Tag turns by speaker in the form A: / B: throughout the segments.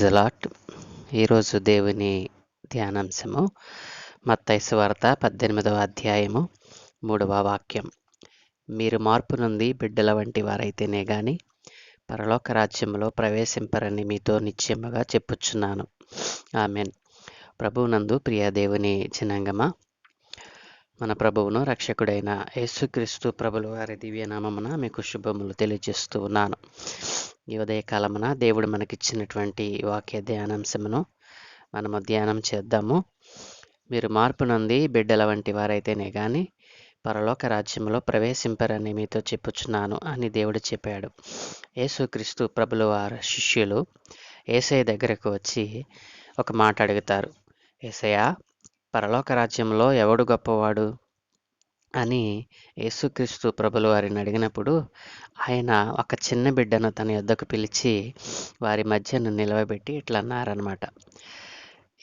A: Praise lot ఈరోజు దేవుని ధ్యానాంశము మత్తైసు వార్త పద్దెనిమిదవ అధ్యాయము మూడవ వాక్యం. మీరు మార్పు నుండి బిడ్డల వంటి వారైతేనే గాని పరలోక రాజ్యంలో ప్రవేశింపరని మీతో నిశ్చయముగా చెప్పుచున్నాను. ఆమెన్. ప్రభువునందు ప్రియ దేవుని జనాంగమా మన ప్రభువును రక్షకుడైన యేసుక్రీస్తు ప్రభుల వారి దివ్యనామమున మీకు శుభములు తెలియజేస్తూ ఉన్నాను. ఈ ఉదయకాలమున దేవుడు మనకిచ్చినటువంటి వాక్య ధ్యానాంశమును మనము ధ్యానం చేద్దాము. మీరు మార్పు నుండి బిడ్డల వంటి వారైతేనే కానీ పరలోక రాజ్యంలో ప్రవేశింపరని మీతో చెప్పుచున్నాను అని దేవుడు చెప్పాడు. యేసుక్రీస్తు ప్రభుల వారి శిష్యులు ఏసఐ దగ్గరకు వచ్చి ఒక మాట అడుగుతారు. ఏసయ్య పరలోక రాజ్యంలో ఎవడు గొప్పవాడు? అని యేసుక్రీస్తు ప్రభులు వారిని అడిగినప్పుడు ఆయన ఒక చిన్న బిడ్డను తన యొద్దకు పిలిచి వారి మధ్యను నిలవబెట్టి ఇట్లా అన్నారనమాట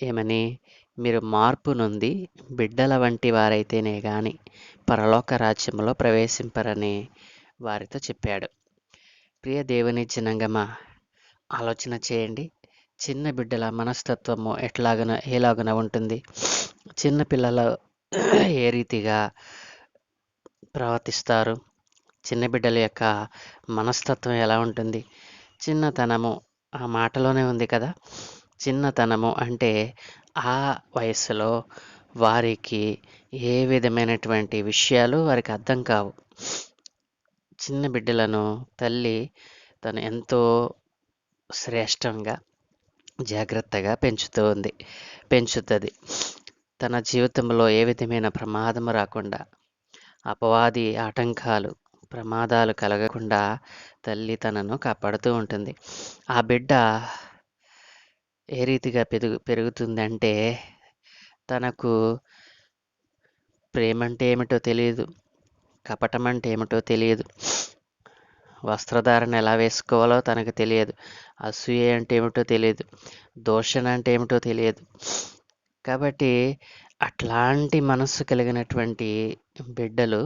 A: ఏమని? మీరు మార్పు నుండి బిడ్డల వంటి వారైతేనే కానీ పరలోక రాజ్యంలో ప్రవేశింపరని వారితో చెప్పాడు. ప్రియ దేవుని జనంగమా ఆలోచన చేయండి. చిన్న బిడ్డల మనస్తత్వము ఎట్లాగన ఎలాగన ఉంటుంది? చిన్నపిల్లలు ఏ రీతిగా ప్రవర్తిస్తారు? చిన్న బిడ్డల యొక్క మనస్తత్వం ఎలా ఉంటుంది? చిన్నతనము ఆ మాటలోనే ఉంది కదా? చిన్నతనము అంటే ఆ వయసులో వారికి ఏ విధమైనటువంటి విషయాలు వారికి అర్థం కావు. చిన్న బిడ్డలను తల్లి తను ఎంతో శ్రేష్టంగా జాగ్రత్తగా పెంచుతూ ఉంది పెంచుతుంది. తన జీవితంలో ఏ విధమైన ప్రమాదం రాకుండా అపవాది ఆటంకాలు ప్రమాదాలు కలగకుండా తల్లి తనను కాపాడుతూ ఉంటుంది. ఆ బిడ్డ ఏ రీతిగా పెరుగు పెరుగుతుందంటే తనకు ప్రేమ అంటే ఏమిటో తెలియదు కపటం అంటే ఏమిటో తెలియదు వస్త్రధారణ ఎలా వేసుకోవాలో తనకు తెలియదు అసూయ అంటే ఏమిటో తెలియదు దోషణ అంటే ఏమిటో తెలియదు. కాబట్టి అట్లాంటి మనస్సు కలిగినటువంటి బిడ్డలు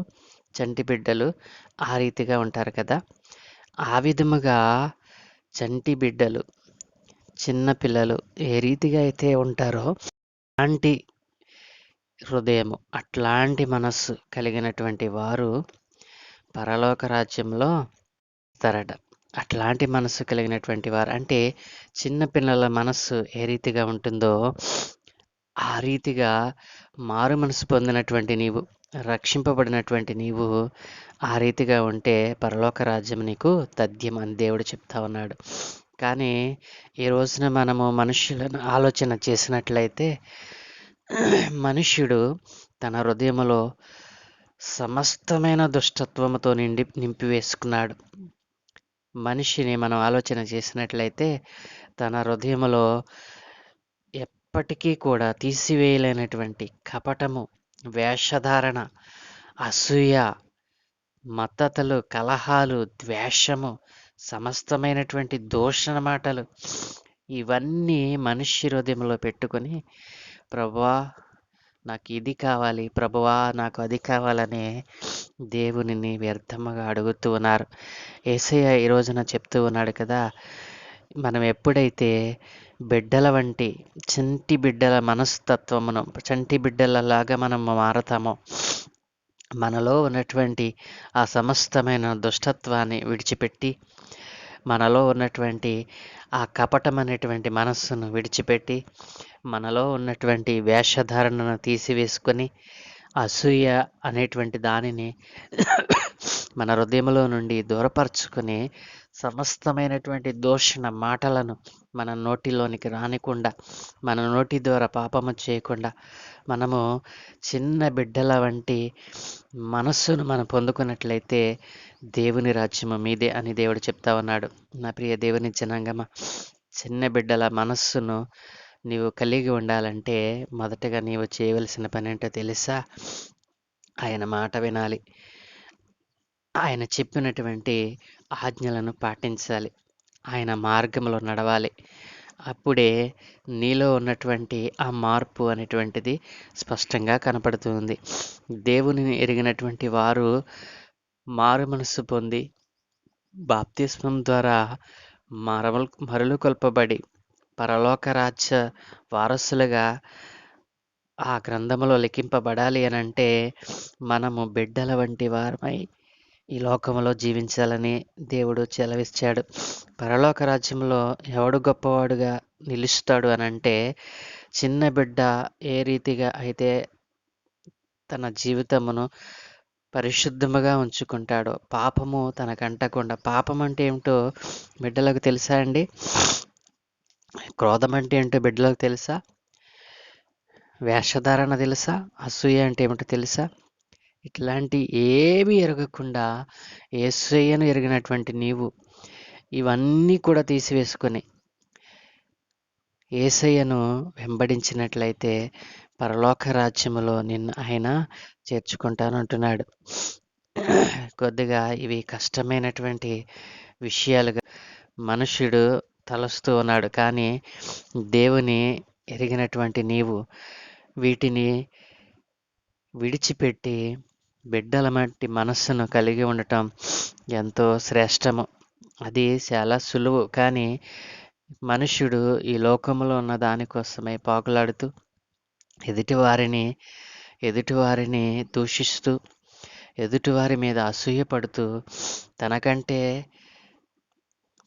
A: చంటి బిడ్డలు ఆ రీతిగా ఉంటారు కదా. ఆ విధముగా చంటి బిడ్డలు చిన్న పిల్లలు ఏ రీతిగా అయితే ఉంటారో అలాంటి హృదయము అట్లాంటి మనస్సు కలిగినటువంటి వారు పరలోక రాజ్యంలో ఇస్తారట అట్లాంటి మనస్సు కలిగినటువంటి వారు అంటే చిన్న పిల్లల మనస్సు ఏ రీతిగా ఉంటుందో ఆ రీతిగా మారు మనసు పొందినటువంటి నీవు రక్షింపబడినటువంటి నీవు ఆ రీతిగా ఉంటే పరలోక రాజ్యం నీకు తథ్యం అని దేవుడు చెప్తా ఉన్నాడు. కానీ ఈ రోజున మనము మనుషులను ఆలోచన చేసినట్లయితే మనుష్యుడు తన హృదయములో సమస్తమైన దుష్టత్వముతో నిండి నింపివేసుకున్నాడు. మనిషిని మనం ఆలోచన చేసినట్లయితే తన హృదయములో ఇప్పటికీ కూడా తీసివేయలేనటువంటి కపటము వేషధారణ అసూయ మద్దతులు కలహాలు ద్వేషము సమస్తమైనటువంటి దూషణ మాటలు ఇవన్నీ మనిషి హృదయంలో పెట్టుకొని ప్రభువా నాకు ఇది కావాలి ప్రభువా నాకు అది కావాలని దేవునిని వ్యర్థముగా అడుగుతూ ఉన్నారు. ఏసయ్య ఈ రోజున చెప్తూ ఉన్నాడు కదా మనం ఎప్పుడైతే బిడ్డల వంటి చంటి బిడ్డల మనస్తత్వమును చంటి బిడ్డలలాగా మనం మారతామో మనలో ఉన్నటువంటి ఆ సమస్తమైన దుష్టత్వాన్ని విడిచిపెట్టి మనలో ఉన్నటువంటి ఆ కపటం అనేటువంటి మనస్సును విడిచిపెట్టి మనలో ఉన్నటువంటి వేషధారణను తీసివేసుకొని అసూయ అనేటువంటి దానిని మన హృదయంలో నుండి దూరపరచుకుని సమస్తమైనటువంటి దోషణ మాటలను మన నోటిలోనికి రానికుండా మన నోటి ద్వారా పాపము చేయకుండా మనము చిన్న బిడ్డల వంటి మనస్సును మనం పొందుకున్నట్లయితే దేవుని రాజ్యము మీదే అని దేవుడు చెప్తా ఉన్నాడు. నా ప్రియ దేవుని జనాంగమ చిన్న బిడ్డల మనస్సును నీవు కలిగి ఉండాలంటే మొదటగా నీవు చేయవలసిన పని ఏంటో తెలుసా? ఆయన మాట వినాలి. ఆయన చెప్పినటువంటి ఆజ్ఞలను పాటించాలి. ఆయన మార్గంలో నడవాలి. అప్పుడే నీలో ఉన్నటువంటి ఆ మార్పు అనేటువంటిది స్పష్టంగా కనపడుతుంది. దేవునిని ఎరిగినటువంటి వారు మారు మనసు పొంది బాప్తిస్మం ద్వారా మరమలు మరలు కొల్పబడి పరలోక రాజ్య వారసులుగా ఆ గ్రంథములో లిఖింపబడాలి అనంటే మనము బిడ్డల వంటి వారమై ఈ లోకంలో జీవించాలని దేవుడు చెలవిచ్చాడు. పరలోక రాజ్యంలో ఎవడు గొప్పవాడుగా నిలుస్తాడు అని అంటే చిన్న బిడ్డ ఏ రీతిగా అయితే తన జీవితమును పరిశుద్ధముగా ఉంచుకుంటాడో పాపము తనకంటకుండా పాపం అంటే ఏమిటో బిడ్డలకు తెలుసా అండి? క్రోధం అంటే ఏంటో బిడ్డలకు తెలుసా? వేషధారణ తెలుసా? అసూయ అంటే ఏమిటో తెలుసా? ఇట్లాంటి ఏమీ ఎరగకుండా ఏసయ్యను ఎరిగినటువంటి నీవు ఇవన్నీ కూడా తీసివేసుకొని ఏసయ్యను వెంబడించినట్లయితే పరలోక రాజ్యములో నిన్ను ఆయన చేర్చుకుంటానంటున్నాడు కొద్దిగా ఇవి కష్టమైనటువంటి విషయాలుగా మనుష్యుడు తలస్తూ ఉన్నాడు. కానీ దేవుని ఎరిగినటువంటి నీవు వీటిని విడిచిపెట్టి బిడ్డల మట్టి మనస్సును కలిగి ఉండటం ఎంతో శ్రేష్టము. అది చాలా సులువు. కానీ మనుష్యుడు ఈ లోకంలో ఉన్న దానికోసమే పాకులాడుతూ ఎదుటివారిని ఎదుటివారిని దూషిస్తూ ఎదుటివారి మీద అసూయపడుతూ తనకంటే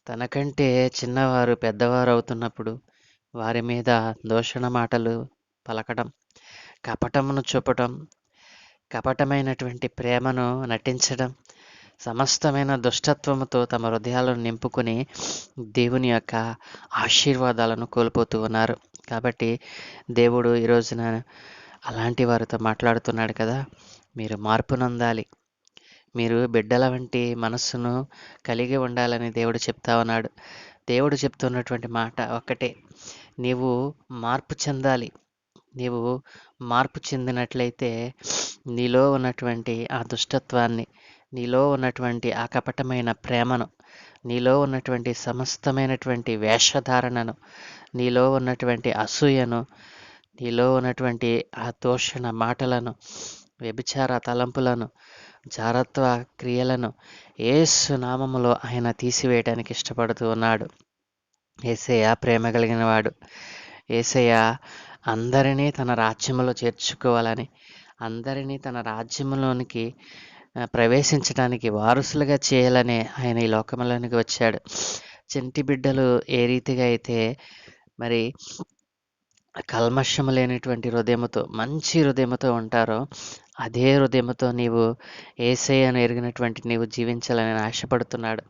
A: తనకంటే చిన్నవారు పెద్దవారు అవుతున్నప్పుడు వారి మీద దూషణ మాటలు పలకడం కపటమును చూపటం కపటమైనటువంటి ప్రేమను నటించడం సమస్తమైన దుష్టత్వముతో తమ హృదయాలను నింపుకొని దేవుని యొక్క ఆశీర్వాదాలను కోల్పోతూ ఉన్నారు. కాబట్టి దేవుడు ఈ రోజున అలాంటి వారితో మాట్లాడుతున్నాడు కదా. మీరు మార్పు నొందాలి. మీరు బిడ్డల వంటి మనస్సును కలిగి ఉండాలని దేవుడు చెప్తా ఉన్నాడు. దేవుడు చెప్తున్నటువంటి మాట ఒక్కటే. నీవు మార్పు చెందాలి. నీవు మార్పు చెందినట్లయితే నీలో ఉన్నటువంటి ఆ దుష్టత్వాన్ని నీలో ఉన్నటువంటి ఆ కపటమైన ప్రేమను నీలో ఉన్నటువంటి సమస్తమైనటువంటి వేషధారణను నీలో ఉన్నటువంటి అసూయను నీలో ఉన్నటువంటి ఆ దోషణ మాటలను వ్యభిచార తలంపులను జారత్వ క్రియలను ఏసు నామములో ఆయన తీసివేయడానికి ఇష్టపడుతూ ఉన్నాడు. ఏసయ్య ప్రేమ కలిగినవాడు. ఏసయ్య అందరినీ తన రాజ్యంలో చేర్చుకోవాలని అందరినీ తన రాజ్యంలోనికి ప్రవేశించడానికి వారసులుగా చేయాలని ఆయన ఈ లోకంలోనికి వచ్చాడు. చంటి బిడ్డలు ఏ రీతిగా అయితే మరి కల్మషము లేనటువంటి హృదయముతో మంచి హృదయముతో ఉంటారో అదే హృదయముతో నీవు ఏసయ్యను ఎరిగినటువంటి నీవు జీవించాలని ఆశపడుతున్నాడు.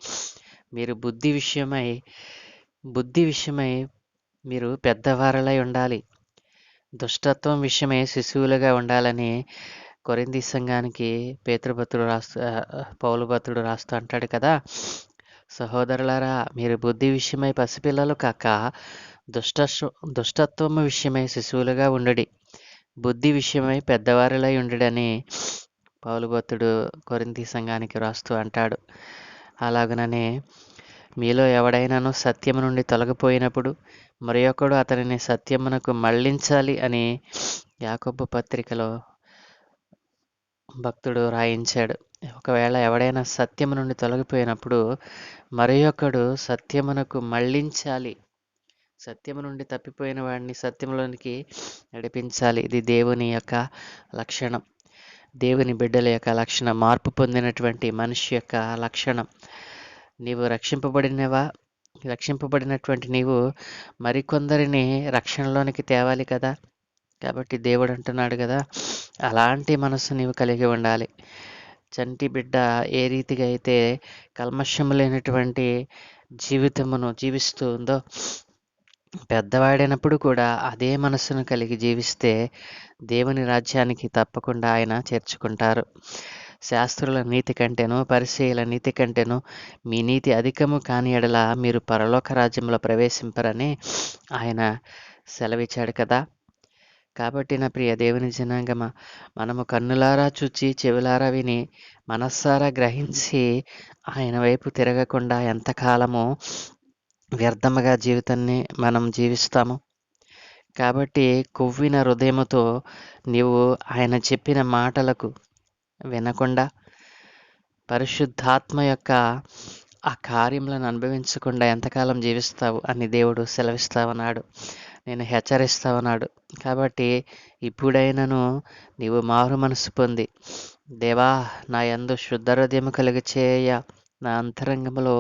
A: మీరు బుద్ధి విషయమై బుద్ధి విషయమై మీరు పెద్దవారలై ఉండాలి. దుష్టత్వం విషయమై శిశువులుగా ఉండాలని కొరింది సంఘానికి పేతృభక్తుడు రాస్తూ ఆ, రాస్తూ అంటాడు కదా. సహోదరులారా మీరు బుద్ధి విషయమై పసిపిల్లలు కాక దుష్ట దుష్టత్వము విషయమై శిశువులుగా ఉండడి. బుద్ధి విషయమై పెద్దవారిలై ఉండడని పౌలుభత్తుడు కొరింది సంఘానికి రాస్తూ అంటాడు. అలాగననే మీలో ఎవడైనాను సత్యము నుండి తొలగిపోయినప్పుడు మరి ఒకడు అతనిని సత్యమునకు మళ్ళించాలి అని యాకోబు పత్రికలో భక్తుడు రాయించాడు. ఒకవేళ ఎవడైనా సత్యము నుండి తొలగిపోయినప్పుడు మరి ఒకడు సత్యమునకు మళ్ళించాలి. సత్యము నుండి తప్పిపోయిన వాడిని సత్యంలోనికి నడిపించాలి. ఇది దేవుని యొక్క లక్షణం. దేవుని బిడ్డల యొక్క లక్షణం. మార్పు పొందినటువంటి మనిషి యొక్క లక్షణం. నీవు రక్షింపబడినవా? రక్షింపబడినటువంటి నీవు మరికొందరిని రక్షణలోనికి తేవాలి కదా. కాబట్టి దేవుడు అంటున్నాడు కదా అలాంటి మనసు నీవు కలిగి ఉండాలి. చంటి బిడ్డ ఏ రీతిగా అయితే కల్మషము లేనటువంటి జీవితమును జీవిస్తూ ఉందో పెద్దవాడైనప్పుడు కూడా అదే మనస్సును కలిగి జీవిస్తే దేవుని రాజ్యానికి తప్పకుండా ఆయన చేర్చుకుంటారు. శాస్త్రుల నీతి కంటేను పరిశీల నీతి కంటేను మీ నీతి అధికము కాని ఎడల మీరు పరలోక రాజ్యంలో ప్రవేశింపరని ఆయన సెలవిచ్చాడు కదా. కాబట్టి నా ప్రియ దేవుని జనాంగమ మనము కన్నులారా చూచి చెవులారా విని మనస్సారా గ్రహించి ఆయన వైపు తిరగకుండా ఎంతకాలము వ్యర్థముగా జీవితాన్ని మనం జీవిస్తాము. కాబట్టి కొవ్విన హృదయముతో నీవు ఆయన చెప్పిన మాటలకు వినకుండా పరిశుద్ధాత్మ యొక్క ఆ కార్యములను అనుభవించకుండా ఎంతకాలం జీవిస్తావు అని దేవుడు సెలవిస్తావన్నాడు నేను హెచ్చరిస్తావన్నాడు కాబట్టి ఇప్పుడైనను నీవు మారు మనసు పొంది దేవా నా యందు శుద్ధ హృదయము కలిగి చేయ నా అంతరంగంలో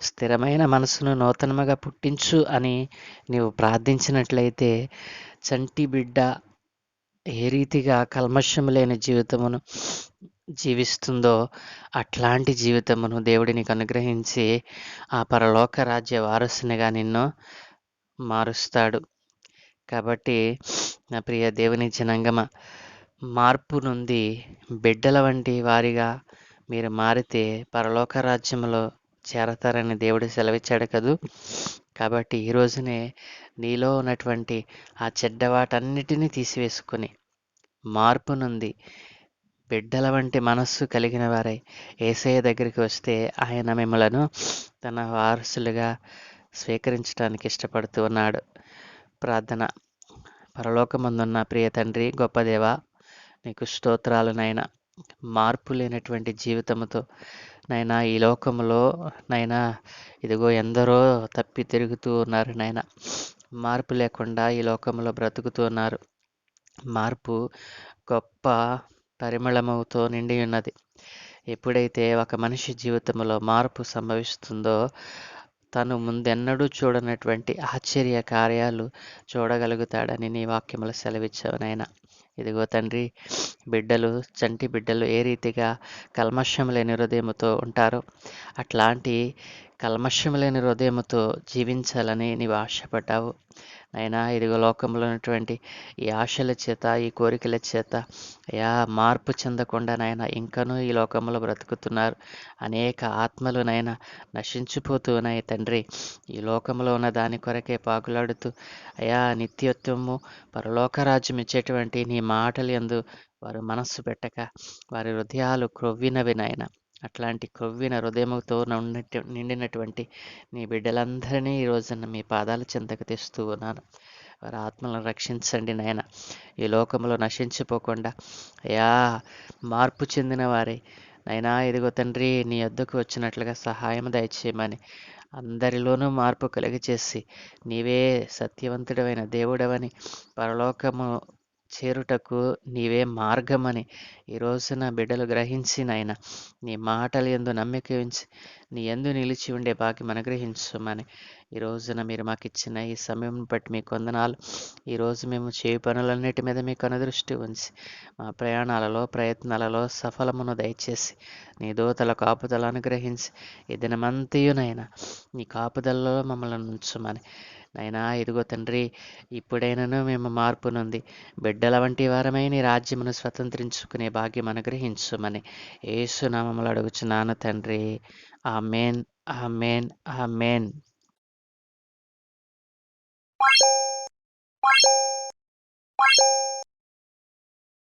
A: స్థిరమైన మనసును నూతనముగా పుట్టించు అని నీవు ప్రార్థించినట్లయితే చంటి బిడ్డ ఏ రీతిగా కల్మషం లేని జీవితమును జీవిస్తుందో అట్లాంటి జీవితమును దేవుడి నీకు అనుగ్రహించి ఆ పరలోక రాజ్య వారసునిగా నిన్ను మారుస్తాడు. కాబట్టి నా ప్రియ దేవుని జనంగమ మార్పు నుండి బిడ్డల వంటి వారిగా మీరు మారితే పరలోక రాజ్యంలో చేరతారని దేవుడు సెలవిచ్చాడు కదూ? కాబట్టి ఈ రోజునే నీలో ఉన్నటువంటి ఆ చెడ్డ వాటన్నిటినీ తీసివేసుకొని మార్పు నుండి బిడ్డల వంటి మనస్సు కలిగిన వారై ఏసయ్య దగ్గరికి వస్తే ఆయన మిమ్మలను తన వారసులుగా స్వీకరించడానికి ఇష్టపడుతూ ఉన్నాడు. ప్రార్థన. పరలోకమందున్న ప్రియ తండ్రి గొప్ప దేవ నీకు స్తోత్రాలు నాయన. మార్పు లేనటువంటి జీవితంతో నైనా ఈ లోకంలో నైనా ఇదిగో ఎందరో తప్పి తిరుగుతూ ఉన్నారు నాయన. మార్పు లేకుండా ఈ లోకంలో బ్రతుకుతున్నారు మార్పు గొప్ప పరిమళముతో నిండి ఉన్నది. ఎప్పుడైతే ఒక మనిషి జీవితంలో మార్పు సంభవిస్తుందో తను ముందెన్నడూ చూడనటువంటి ఆశ్చర్య కార్యాలు చూడగలుగుతాడని నీ వాక్యములు సెలవిచ్చావు నాయన. ఇదిగో తండ్రి బిడ్డలు చంటి బిడ్డలు ఏ రీతిగా కల్మషం లేని హృదయముతో ఉంటారో అట్లాంటి కల్మషం లేని హృదయముతో జీవించాలని నీవు ఆశపడ్డావు. అయినా ఇదిగో లోకంలో ఉన్నటువంటి ఈ ఆశల చేత ఈ కోరికల చేత యా మార్పు చెందకుండా నాయన ఇంకనూ ఈ లోకంలో బ్రతుకుతున్నారు. అనేక ఆత్మలు నాయన నశించిపోతున్నాయి తండ్రి. ఈ లోకంలో ఉన్న దాని కొరకే పాకులాడుతూ అయా నిత్యత్వము పరలోక రాజ్యం ఇచ్చేటువంటి నీ మాటలు ఎందు వారు మనస్సు పెట్టక వారి హృదయాలు క్రొవ్వినవి నాయన. అట్లాంటి కొవ్విన హృదయముతో నిండినటు నిండినటువంటి నీ బిడ్డలందరినీ ఈ రోజున మీ పాదాల చింతకు తెస్తూ ఉన్నాను. వారి ఆత్మలను రక్షించండి నాయన. ఈ లోకంలో నశించిపోకుండా అయా మార్పు చెందిన వారే. నైనా ఇదిగో తండ్రి నీ వద్దకు వచ్చినట్లుగా సహాయం దయచేయమని అందరిలోనూ మార్పు కలిగచేసి నీవే సత్యవంతుడమైన దేవుడవని పరలోకము చేరుటకు నీవే మార్గమని ఈ రోజున బిడ్డలు గ్రహించి నాయన నీ మాటలు ఎందు నమ్మిక ఉంచి నీ ఎందు నిలిచి ఉండే భాగ్యం అనుగ్రహించమని ఈ రోజున మీరు మాకు ఇచ్చిన ఈ సమయం బట్టి మీకు వందనాలు ఈరోజు మేము చేయి పనులన్నిటి మీద మీకు అనుదృష్టి ఉంచి మా ప్రయాణాలలో ప్రయత్నాలలో సఫలమును దయచేసి నీ దోతల కాపుదల అనుగ్రహించి ఈ దినమంతయునైనా నీ కాపుదలలో మమ్మల్ని ఉంచమని నైనా ఇదిగో తండ్రి ఇప్పుడైనను మేము మార్పునుంది. బిడ్డల వంటి వారమై నీ రాజ్యమును స్వతంత్రించుకునే భాగ్యం అనుగ్రహించుమని ఏసునామములు అడుగుచున్నాను తండ్రి. ఆ మేన్ ఆ మేన్ ఆ మేన్